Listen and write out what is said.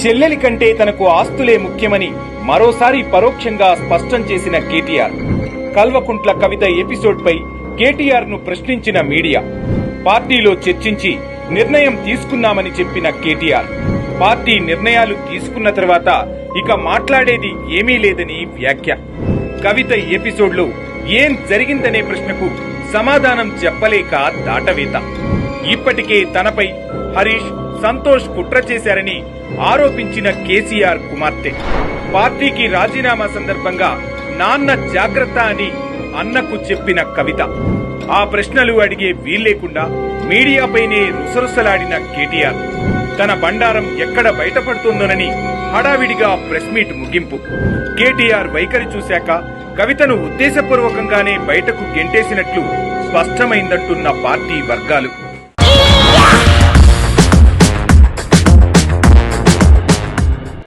చెల్లెలి కంటే తనకు ఆస్తులే ముఖ్యమని మరోసారి పరోక్షంగా స్పష్టం చేసిన కేటీఆర్. కల్వకుంట్ల కవిత ఎపిసోడ్ పై కేటీఆర్ను ప్రశ్నించిన మీడియా. పార్టీలో చర్చించి నిర్ణయం తీసుకున్నామని చెప్పిన కేటీఆర్. పార్టీ నిర్ణయాలు తీసుకున్న తర్వాత ఇక మాట్లాడేది ఏమీ లేదని వ్యాఖ్య. కవిత ఎపిసోడ్లో ఏం జరిగిందనే ప్రశ్నకు సమాధానం చెప్పలేక దాటవేత. ఇప్పటికే తనపై హరీష్ సంతోష్ కుట్ర చేశారని ఆరోపించిన కేసీఆర్ కుమార్తె. పార్టీకి రాజీనామా సందర్భంగా నాన్న జాగ్రత్త అని అన్నకు చెప్పిన కవిత. ఆ ప్రశ్నలు అడిగే వీల్లేకుండా మీడియాపైనే రుసరుసలాడిన కేటీఆర్. తన బండారం ఎక్కడ బయటపడుతుందోనని హడావిడిగా ప్రెస్ మీట్ ముగింపు. కేటీఆర్ వైఖరి చూశాక కవితను ఉద్దేశపూర్వకంగానే బయటకు గెంటేసినట్లు స్పష్టమైందంటున్న పార్టీ వర్గాలు.